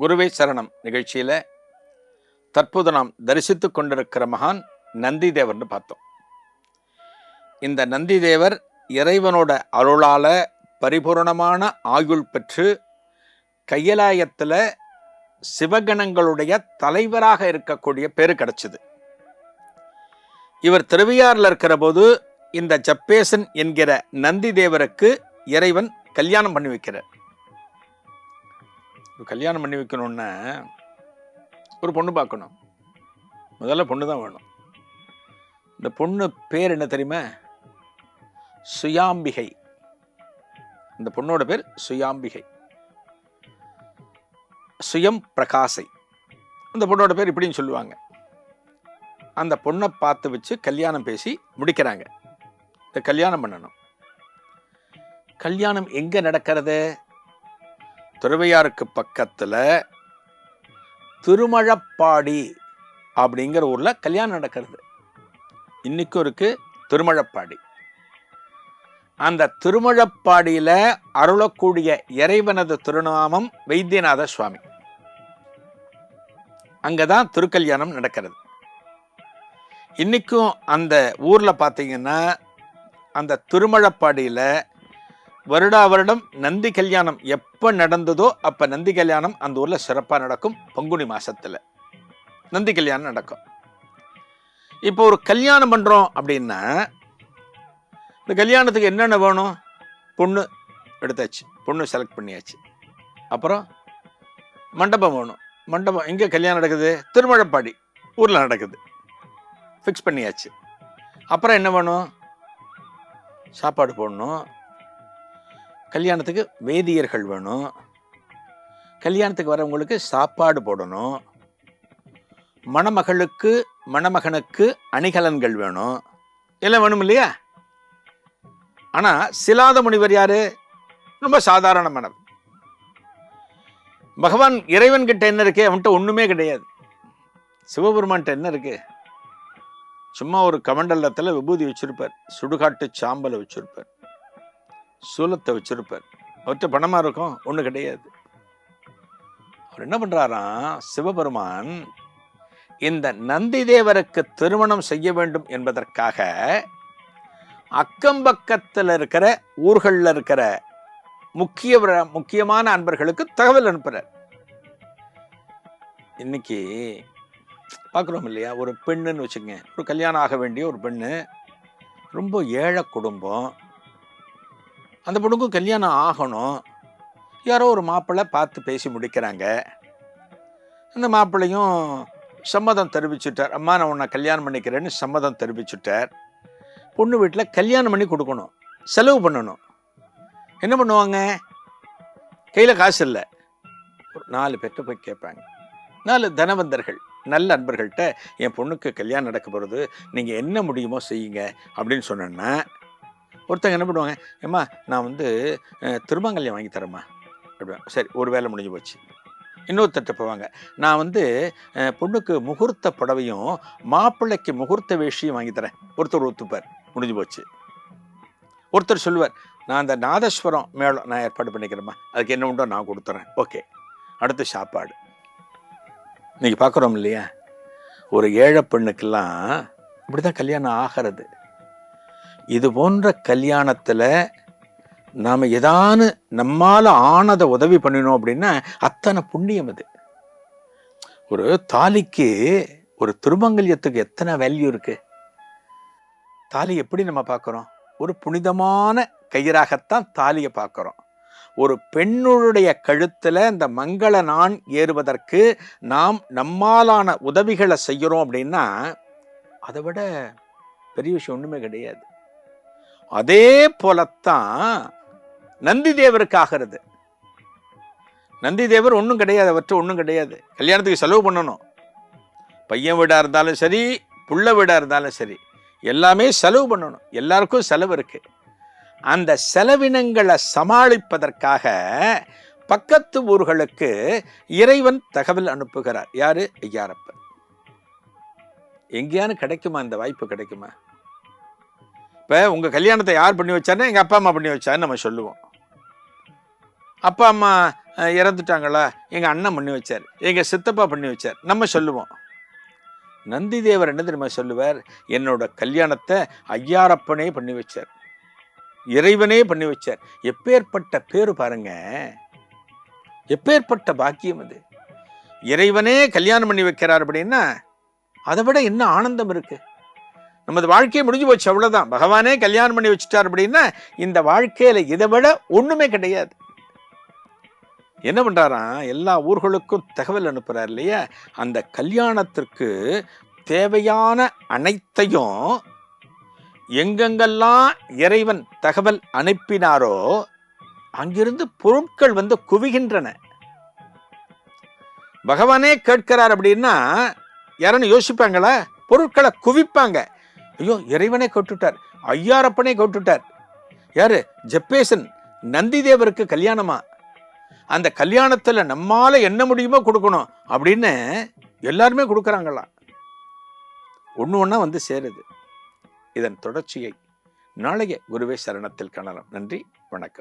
குருவே சரணம். நிகழ்ச்சியில் தற்போது நாம் தரிசித்து கொண்டிருக்கிற மகான் நந்தி தேவர்னு பார்த்தோம். இந்த நந்தி தேவர் இறைவனோட அருளால் பரிபூரணமான ஆயுள் பெற்று கையலாயத்தில் சிவகணங்களுடைய தலைவராக இருக்கக்கூடிய பேர் கிடச்சிது. இவர் திருவையாறில் இருக்கிற போது இந்த ஜப்பேசன் என்கிற நந்தி தேவருக்கு இறைவன் கல்யாணம் பண்ணி வைக்கிறார். ஒரு கல்யாணம் பண்ணி வைக்கணும்னா ஒரு பொண்ணு பார்க்கணும். முதல்ல பொண்ணு தான் வேணும். இந்த பொண்ணு பேர் என்ன தெரியுமா? சுயாம்பிகை. இந்த பொண்ணோட பேர் சுயாம்பிகை. சுயம் பிரகாசை. அந்த பொண்ணோட பேர் இப்படின்னு சொல்லுவாங்க. அந்த பொண்ணை பார்த்து வச்சு கல்யாணம் பேசி முடிக்கிறாங்க. இந்த கல்யாணம் பண்ணணும். கல்யாணம் எங்கே நடக்கிறது? துறவையாருக்கு பக்கத்தில் திருமழப்பாடி அப்படிங்கிற ஊரில் கல்யாணம் நடக்கிறது. இன்னைக்கும் இருக்குது திருமழப்பாடி. அந்த திருமழப்பாடியில் அருளக்கூடிய இறைவனது திருநாமம் வைத்தியநாத சுவாமி. அங்கே தான் திருக்கல்யாணம் நடக்கிறது. இன்றைக்கும் அந்த ஊரில் பார்த்தீங்கன்னா அந்த திருமழப்பாடியில் வருடா வருடம் நந்தி கல்யாணம் எப்போ நடந்ததோ அப்போ நந்தி கல்யாணம் அந்த ஊரில் சிறப்பாக நடக்கும் பங்குனி மாதத்தில் நந்தி கல்யாணம் நடக்கும். இப்போ ஒரு கல்யாணம் பண்ணுறோம் அப்படின்னா இந்த கல்யாணத்துக்கு என்னென்ன வேணும்? பொண்ணு எடுத்தாச்சு. பொண்ணு செலக்ட் பண்ணியாச்சு. அப்புறம் மண்டபம் வேணும். மண்டபம் எங்கே கல்யாணம் நடக்குது? திருமழப்பாடி ஊரில் நடக்குது. ஃபிக்ஸ் பண்ணியாச்சு. அப்புறம் என்ன வேணும்? சாப்பாடு போடணும். கல்யாணத்துக்கு வேதியர்கள் வேணும். கல்யாணத்துக்கு வரவங்களுக்கு சாப்பாடு போடணும். மணமகளுக்கு மணமகனுக்கு அணிகலன்கள் வேணும். எல்லாம் வேணும் இல்லையா? ஆனால் சிலாத முனிவர் யார்? ரொம்ப சாதாரணமானவர் பகவான் இறைவன் கிட்ட என்ன இருக்கு? அவன்கிட்ட ஒன்றுமே கிடையாது. சிவபெருமான்கிட்ட என்ன இருக்கு? சும்மா ஒரு கமண்டலத்தில் விபூதி வச்சிருப்பார். சுடுகாட்டு சாம்பலை வச்சிருப்பார். சூலத்தை வச்சிருப்பார். அவர்கிட்ட பணமாக இருக்கும் ஒன்றும் கிடையாது. அவர் என்ன பண்ணுறாராம் சிவபெருமான் இந்த நந்தி தேவருக்கு திருமணம் செய்ய வேண்டும் என்பதற்காக அக்கம்பக்கத்தில் இருக்கிற ஊர்களில் இருக்கிற முக்கிய முக்கியமான அன்பர்களுக்கு தகவல் அனுப்புகிறார் இன்னைக்கு பார்க்குறோம் இல்லையா? ஒரு பெண்ணுன்னு வச்சுக்கங்க. ஒரு கல்யாணம் ஆக வேண்டிய ஒரு பெண்ணு ரொம்ப ஏழை குடும்பம் அந்த பொண்ணுக்கும் கல்யாணம் ஆகணும். யாரோ ஒரு மாப்பிள்ளை பார்த்து பேசி முடிக்கிறாங்க. அந்த மாப்பிள்ளையும் சம்மதம் தெரிவிச்சுட்டார். அம்மா நான் உன்னை கல்யாணம் பண்ணிக்கிறேன்னு சம்மதம் தெரிவிச்சுட்டார். பொண்ணு வீட்டில் கல்யாணம் பண்ணி கொடுக்கணும். செலவு பண்ணணும். என்ன பண்ணுவாங்க? கையில் காசு இல்லை. ஒரு நாலு பேர்கிட்ட போய் கேட்பாங்க. நாலு தனவந்தர்கள் நல்ல அன்பர்கள்ட்ட என் பொண்ணுக்கு கல்யாணம் நடக்க போகிறது நீங்கள் என்ன முடியுமோ செய்யுங்க. அப்படின்னு சொன்னேன்னா ஒருத்தங்க என்ன பண்ணுவாங்க ஏம்மா நான் வந்து திருமங்கல்யம் வாங்கி தரேம்மா. அப்படின்னா சரி ஒரு வேலை முடிஞ்சு போச்சு. இன்னொருத்தட்ட போவாங்க நான் வந்து பொண்ணுக்கு முகூர்த்த புடவையும் மாப்பிள்ளைக்கு முகூர்த்த வேஷ்டியும் வாங்கி தரேன். ஒருத்தர் ஒத்துப்பார் முடிஞ்சு போச்சு. ஒருத்தர் சொல்லுவார் நான் அந்த நாதஸ்வரம் மேலும் நான் ஏற்பாடு பண்ணிக்கிறேம்மா. அதுக்கு என்ன உண்டோ நான் கொடுத்துறேன். ஓகே அடுத்து சாப்பாடு. இன்றைக்கி பார்க்குறோம் இல்லையா? ஒரு ஏழை பெண்ணுக்கெல்லாம் இப்படி தான் கல்யாணம் ஆகிறது. இது போன்ற கல்யாணத்தில் நாம் ஏதானு நம்மால் ஆனதை உதவி பண்ணினோம் அப்படின்னா அத்தனை புண்ணியம் அது. ஒரு தாலிக்கு ஒரு திருமங்கல்யத்துக்கு எத்தனை வேல்யூ இருக்கு? தாலி எப்படி நம்ம பார்க்குறோம்? ஒரு புனிதமான கயிறாகத்தான் தாலியை பார்க்குறோம். ஒரு பெண்ணுடைய கழுத்தில் இந்த மங்கள நான் ஏறுவதற்கு நாம் நம்மாலான உதவிகளை செய்கிறோம் அப்படின்னா அதை விட பெரிய விஷயம் ஒன்றுமே கிடையாது. அதே போலத்தான் நந்தி தேவருக்கு ஆகிறது. நந்தி தேவர் ஒன்றும் கிடையாது அவற்றை ஒன்றும் கிடையாது. கல்யாணத்துக்கு செலவு பண்ணணும். பையன் வீடாக இருந்தாலும் சரி புள்ள வீடாக இருந்தாலும் சரி எல்லாமே செலவு பண்ணணும். எல்லாருக்கும் செலவு இருக்கு. அந்த செலவினங்களை சமாளிப்பதற்காக பக்கத்து ஊர்களுக்கு இறைவன் தகவல் அனுப்புகிறார். யாரு? ஐயாரப்பன். எங்கேயானு கிடைக்குமா? இந்த வாய்ப்பு கிடைக்குமா? இப்போ உங்கள் கல்யாணத்தை யார் பண்ணி வச்சாருன்னா எங்கள் அப்பா அம்மா பண்ணி வச்சாருன்னு நம்ம சொல்லுவோம். அப்பா அம்மா இறந்துட்டாங்களா? எங்கள் அண்ணன் பண்ணி வச்சார். எங்கள் சித்தப்பா பண்ணி வச்சார். நம்ம சொல்லுவோம். நந்திதேவர் என்ன தெரியுமா சொல்லுவார்? என்னோட கல்யாணத்தை ஐயாரப்பனே பண்ணி வச்சார். இறைவனே பண்ணி வச்சார். எப்பேற்பட்ட பேர் பாருங்க. எப்பேற்பட்ட பாக்கியம் அது. இறைவனே கல்யாணம் பண்ணி வைக்கிறார் அப்படின்னா அதை விட என்ன ஆனந்தம் இருக்குது நமது வாழ்க்கையை முடிஞ்சு போச்சு அவ்வளோதான் பகவானே கல்யாணம் பண்ணி வச்சுட்டார் அப்படின்னா இந்த வாழ்க்கையில் இதை விட ஒன்றுமே கிடையாது. என்ன பண்ணுறாராம் எல்லா ஊர்களுக்கும் தகவல் அனுப்புகிறார் இல்லையா? அந்த கல்யாணத்திற்கு தேவையான அனைத்தையும் எங்கெங்கெல்லாம் இறைவன் தகவல் அனுப்பினாரோ அங்கிருந்து பொருட்கள் வந்து குவிகின்றன. பகவானே கேட்கிறார் அப்படின்னா யாருன்னு யோசிப்பாங்களா? பொருட்களை குவிப்பாங்க. ஐயோ இறைவனை கொட்டுட்டார். ஐயாரப்பனே கொட்டுட்டார். யாரு? ஜப்பேசன். நந்திதேவருக்கு கல்யாணமா? அந்த கல்யாணத்துல நம்மால என்ன முடியுமோ கொடுக்கணும் அப்படின்னு எல்லாருமே கொடுக்குறாங்களாம் ஒன்று ஒன்றா வந்து சேருது. இதன் தொடர்ச்சியை நாளைய குருவே சரணத்தில் காணலாம். நன்றி வணக்கம்.